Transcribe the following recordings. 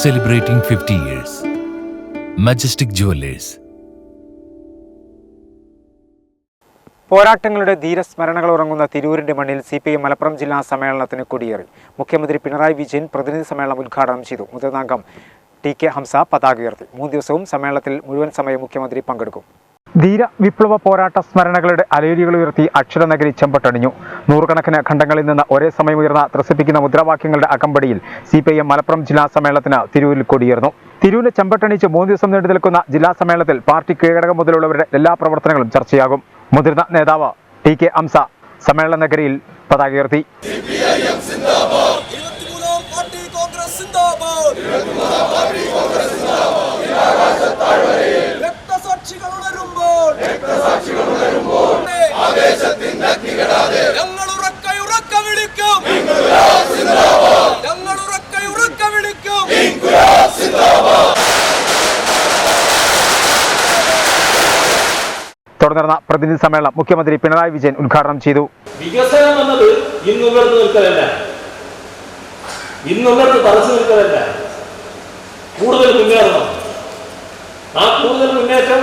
celebrating 50 years. Majestic Jewelers. പോരാട്ടങ്ങളുടെ ധീരസ്മരണകൾ ഉറങ്ങുന്ന തിരൂരിന്റെ മണ്ണിൽ സി പി ഐ മലപ്പുറം ജില്ലാ സമ്മേളനത്തിന് കൊടിയേറി മുഖ്യമന്ത്രി പിണറായി വിജയൻ പ്രതിനിധി സമ്മേളനം ഉദ്ഘാടനം ചെയ്തു മുതിർന്ന അംഗം ടി കെ ഹംസ പതാക ഉയർത്തി മൂന്ന് ദിവസവും സമ്മേളനത്തിൽ മുഴുവൻ സമയം മുഖ്യമന്ത്രി പങ്കെടുക്കും ധീര വിപ്ലവ പോരാട്ട സ്മരണകളുടെ അലേരികൾ ഉയർത്തി അക്ഷരനഗരി ചെമ്പട്ടണിഞ്ഞു. നൂറുകണക്കിന് ഖണ്ഡങ്ങളിൽ നിന്ന് ഒരേ സമയം ഉയർന്ന ത്രസിപ്പിക്കുന്ന മുദ്രാവാക്യങ്ങളുടെ അകമ്പടിയിൽ C P I M Malappuram ജില്ലാ സമ്മേളനത്തിന് തിരൂരിൽ കൊടിയേർന്നു തിരൂരിൽ ചെമ്പട്ടണിച്ച് മൂന്ന് ദിവസം നീണ്ടു നിൽക്കുന്ന ജില്ലാ സമ്മേളനത്തിൽ പാർട്ടി കീഴടകം മുതലുള്ളവരുടെ എല്ലാ പ്രവർത്തനങ്ങളും ചർച്ചയാകും. മുതിർന്ന നേതാവ് ടി കെ അംസ സമ്മേളന നഗരിയിൽ പതാക ഉയർത്തി. കോൺഗ്രസ് തുടർന്ന് നടന്ന പ്രതിനിധി സമ്മേളനം മുഖ്യമന്ത്രി പിണറായി വിജയൻ ഉദ്ഘാടനം ചെയ്തു. വികസനം എന്നത് ഇന്നുള്ളടത്ത് നിൽക്കലല്ല. ഇന്നുള്ളടത്ത് തറച്ചു നിൽക്കലല്ല. കൂടുതൽ മുന്നേറണം. ആ കൂടുതൽ മുന്നേറ്റം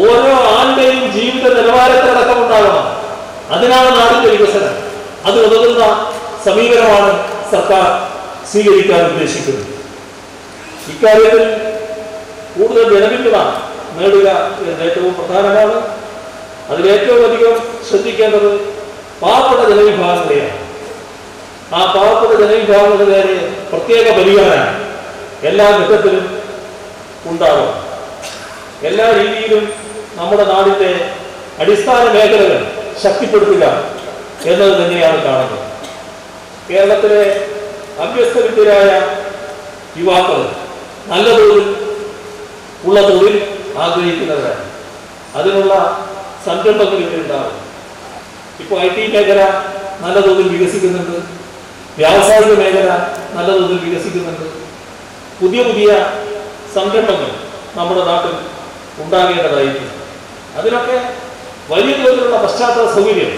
ഓരോ ആളുടെയും ജീവിത നിലവാരത്തിലടക്കം ഉണ്ടാകണം. അതിനാണ് നാടിന്റെ വികസനം. അത് ഉതകുന്ന സമീപനമാണ് സർക്കാർ സ്വീകരിക്കാൻ ഉദ്ദേശിക്കുന്നത്. ഇക്കാര്യത്തിൽ കൂടുതൽ ജനപിന്തുണ നേടുക എന്നത് ഏറ്റവും പ്രധാനമാണ്. അതിലേറ്റവും അധികം ശ്രദ്ധിക്കേണ്ടത് പാവപ്പെട്ട ജനവിഭാഗങ്ങളെയാണ് ആ പാവപ്പെട്ട ജനവിഭാഗങ്ങളുടെ നേരെ പ്രത്യേക പരിഗണന എല്ലാ ഘട്ടത്തിലും ഉണ്ടാകും എല്ലാ രീതിയിലും നമ്മുടെ നാടിന്റെ അടിസ്ഥാന മേഖലകൾ ശക്തിപ്പെടുത്തുക എന്നത് തന്നെയാണ് കാണുന്നത്. കേരളത്തിലെ അഭ്യസ്തവിദ്യരായ യുവാക്കൾ നല്ല തൊഴിൽ ഉള്ള തൊഴിൽ ആഗ്രഹിക്കുന്നവരാണ്. അതിനുള്ള സംരംഭങ്ങൾ ഇവിടെ ഉണ്ടാവും ഇപ്പോൾ ഐ ടി മേഖല നല്ല തോതിൽ വികസിക്കുന്നുണ്ട്. വ്യാവസായിക മേഖല നല്ല തോതിൽ വികസിക്കുന്നുണ്ട്. പുതിയ പുതിയ സംരംഭങ്ങൾ നമ്മുടെ നാട്ടിൽ ഉണ്ടാകേണ്ടതായിരിക്കും അതിനൊക്കെ വലിയ തോതിലുള്ള പശ്ചാത്തല സൗകര്യം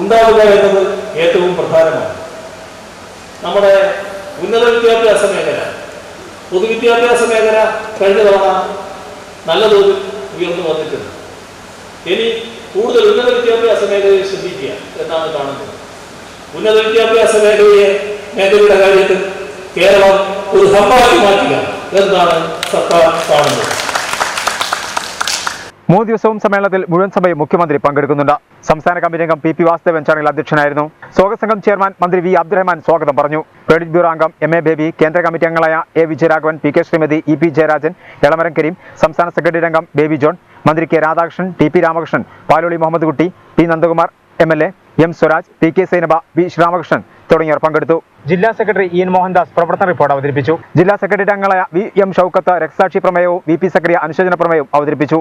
ഉണ്ടാവുക എന്നത് ഏറ്റവും പ്രധാനമാണ്. നമ്മുടെ ഉന്നത വിദ്യാഭ്യാസ മേഖല. പൊതുവിദ്യാഭ്യാസ മേഖല കഴിഞ്ഞ തവണ നല്ല തോതിൽ ഉയർന്നു വന്നിട്ടുണ്ട്. ഇനി കൂടുതൽ ഉന്നത വിദ്യാഭ്യാസ മേഖലയിൽ ശ്രദ്ധിക്കുക. എന്നാണ് കാണുന്നത്? ഉന്നത വിദ്യാഭ്യാസ മേഖലയെ മേഖലയുടെ കാര്യത്തിൽ കേരളം ഒരു ഹമ്പാക്കി മാറ്റുക. എന്നാണ് സർക്കാർ കാണുന്നത്? മൂന്ന് ദിവസവും സമ്മേളനത്തിൽ മുഴുവൻ സഭയും മുഖ്യമന്ത്രി പങ്കെടുക്കുന്നുണ്ട്. സംസ്ഥാന കമ്മിറ്റി അംഗം പി പി വാസുദേവൻ ചടങ്ങിൽ അധ്യക്ഷനായിരുന്നു. സ്വാഗത സംഘം ചെയർമാൻ മന്ത്രി വി അബ്ദുറഹ്മാൻ സ്വാഗതം പറഞ്ഞു. ക്രെഡിറ്റ് ബ്യൂറോ അംഗം എം എ ബേബി കേന്ദ്ര കമ്മിറ്റി അംഗങ്ങളായ A Vijayaraghavan P K Sreemathi E P Jayarajan Elamaram Kareem സംസ്ഥാന സെക്രട്ടറി അംഗം ബേബി ജോൺ മന്ത്രി K Radhakrishnan T P Ramakrishnan Paloli Muhammad Kutty P Nandakumar M L A M Swaraj P K Sainaba V Sreeramakrishnan തുടങ്ങിയവർ പങ്കെടുത്തു. ജില്ലാ secretary E N Mohandas പ്രവർത്തന report അവതരിപ്പിച്ചു. ജില്ലാ secretary അംഗങ്ങളായ വി എം ഷൌക്കത്ത് രക്തസാക്ഷി പ്രമേയവും വി പി സക്രിയ അനുശോചന പ്രമേയവും അവതരിപ്പിച്ചു.